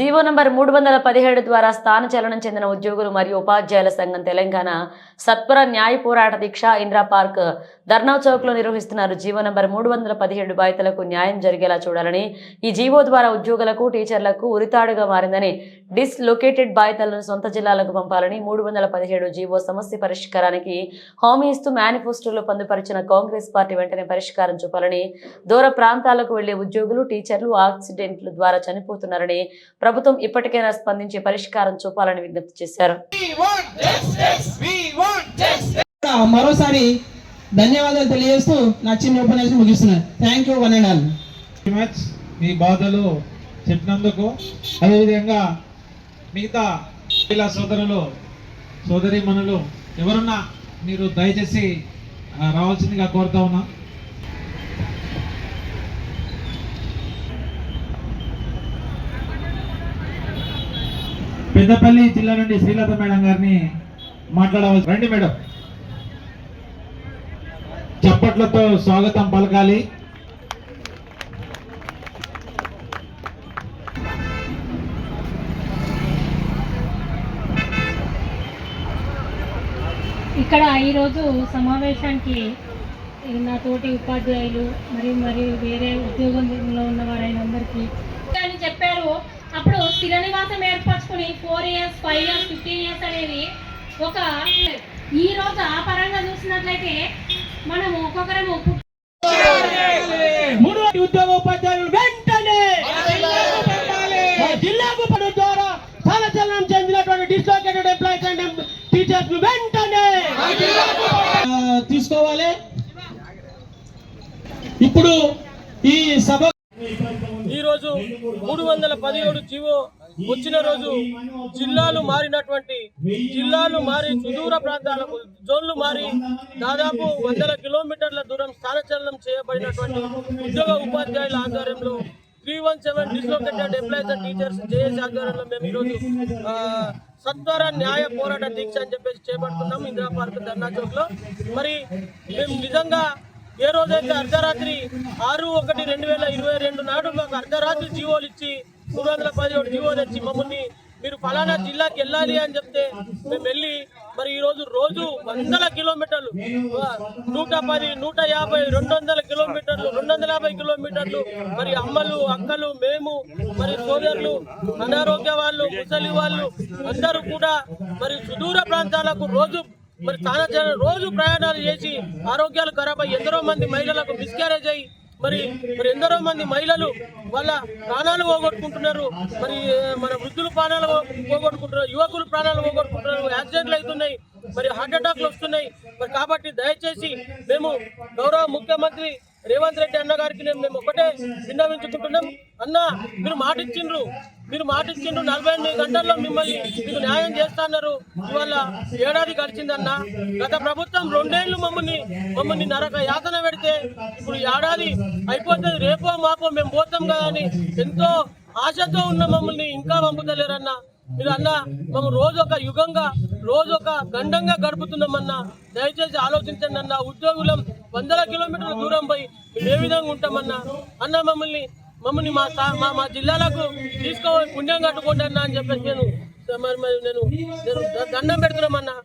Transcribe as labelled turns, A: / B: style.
A: GO number మూడు వందల పదిహేడు ద్వారా స్థానచలనం చెందిన ఉద్యోగులు మరియు ఉపాధ్యాయుల సంఘం తెలంగాణ సత్వర న్యాయ పోరాట దీక్ష ఇందిరా పార్క్ ధర్నా చౌక్లో నిర్వహిస్తున్నారు. జీవో నంబర్ మూడు వందల పదిహేడు బాధితులకు న్యాయం జరిగేలా చూడాలని ఈ జీవో ద్వారా ఉద్యోగులకు టీచర్లకు ఉరితాడుగా మారిందని డిస్లొకేటెడ్ బాధితులను సొంత జిల్లాలకు పంపాలని మూడు వందల పదిహేడు జీవో సమస్య పరిష్కారానికి హామీ ఇస్తూ మేనిఫెస్టోలో పొందుపరిచిన కాంగ్రెస్ పార్టీ వెంటనే పరిష్కారం చూపాలని దూర ప్రాంతాలకు వెళ్ళే ఉద్యోగులు టీచర్లు యాక్సిడెంట్ల ద్వారా చనిపోతున్నారని ప్రభుత్వం ఇప్పటికైనా స్పందించి పరిష్కారం చూపాలని విజ్ఞప్తి చేశారు.
B: మరోసారి ధన్యవాదాలు తెలియజేస్తూ నా చిన్న ఉపన్యాసం ముగిస్తున్నాను thank you one and all
C: much మీ బాధలు చెప్పినందుకు అదేవిధంగా మిగతా మహిళా సోదరులు సోదరీమణులు ఎవరున్నా మీరు దయచేసి రావాల్సిందిగా కోరుతా ఉన్నా. పెద్దపల్లి జిల్లా నుండి శ్రీలత మేడం గారిని మాట్లాడవచ్చు రండి మేడం. చప్పట్లతో స్వాగతం పలకాలి.
D: ఇక్కడ ఈరోజు సమావేశానికి నా తోటి ఉపాధ్యాయులు మరియు మరియు వేరే ఉద్యోగంలో ఉన్న వారైన అందరికీ ఇప్పుడు స్థిర నివాసం ఏర్పరచుకుని four years five years fifteen years అనేది ఒక ఈ రోజు ఆ పరంగా చూసినట్లయితే మనం ఒక్కొక్కరము
B: ఉద్యోగ ఉపాధ్యాయులు వెంటనే జిల్లాకు పడు ద్వారా స్థానచలనం చెందినటువంటి డిస్లోకేటెడ్ ఎంప్లాయీస్ అండ్ టీచర్స్ వెంటనే తీసుకోవాలి. ఇప్పుడు ఈ సభ
E: మూడు వందల పదిహేడు జీవో వచ్చిన రోజు జిల్లాలు మారినటువంటి జిల్లాలు మారి సుదూర ప్రాంతాలకు జోన్లు మారి దాదాపు వందల కిలోమీటర్ల దూరం స్థానచలనం చేయబడినటువంటి ఉద్యోగ ఉపాధ్యాయుల ఆధ్వర్యంలో three one seven dislocated employees and teachers JAC ఆధ్వర్యంలో మేము ఈరోజు సత్వర న్యాయ పోరాట దీక్ష అని చెప్పేసి చేపడుతున్నాం ఇందిరా పార్క్ ధర్నా చౌక్లో మరి మేము నిజంగా ఏ రోజైతే అర్ధరాత్రి ఆరు ఒకటి రెండు వేల ఇరవై రెండు నాడు మాకు అర్ధరాత్రి జీవోలు ఇచ్చి మూడు వందల పదిహేడు జీవోలు తెచ్చి మమ్మల్ని మీరు ఫలానా జిల్లాకి వెళ్ళాలి అని చెప్తే మేము వెళ్ళి మరి ఈరోజు రోజు వందల కిలోమీటర్లు నూట పది నూట యాభై రెండు వందల కిలోమీటర్లు రెండు వందల యాభై కిలోమీటర్లు మరి అమ్మలు అక్కలు మేము మరి సోదరులు అనారోగ్య వాళ్ళు ముసలి వాళ్ళు అందరూ కూడా మరి సుదూర ప్రాంతాలకు రోజు మరి చాలా జన రోజు ప్రయాణాలు చేసి ఆరోగ్యాలు ఖరాబ్ అయ్యి ఎందరో మంది మహిళలకు మిస్క్యారేజ్ అయ్యి మరి మరి ఎందరో మంది మహిళలు వాళ్ళ ప్రాణాలు పోగొట్టుకుంటున్నారు. మరి మన వృద్ధులు ప్రాణాలు పోగొట్టుకుంటున్నారు. యువకులు ప్రాణాలు పోగొట్టుకుంటున్నారు. యాక్సిడెంట్లు అవుతున్నాయి. మరి హార్ట్ అటాక్లు వస్తున్నాయి. మరి కాబట్టి దయచేసి మేము గౌరవ ముఖ్యమంత్రి రేవంత్ రెడ్డి అన్న గారికి నేను మేము ఒకటే విన్నవించుకుంటున్నాం. అన్న మీరు మాట ఇచ్చిండ్రు మీరు మాట ఇచ్చిండ్రు నలభై ఎనిమిది గంటల్లో మిమ్మల్ని మీకు న్యాయం చేస్తాన్నారు. ఇవాళ ఏడాది గడిచిందన్న. గత ప్రభుత్వం రెండేళ్ళు మమ్మల్ని మమ్మల్ని నరక యాతన పెడితే ఇప్పుడు ఏడాది అయిపోతుంది. రేపో మాపో మేము పోతాం కదా అని ఎంతో ఆశతో ఉన్న మమ్మల్ని ఇంకా పంపుతలేరన్న. మీరు అన్న మేము రోజు ఒక యుగంగా రోజు ఒక గండంగా గడుపుతున్నామన్నా. దయచేసి ఆలోచించండి అన్న. ఉద్యోగులం వందల కిలోమీటర్ల దూరం పోయి మేము ఏ విధంగా ఉంటామన్నా. అన్న మమ్మల్ని మమ్మల్ని మా మా మా జిల్లాలకు తీసుకోవాలి పుణ్యం కట్టుకోండి అన్న అని చెప్పేసి నేను మరి మరి నేను నేను దండం పెడుతున్నామన్నా.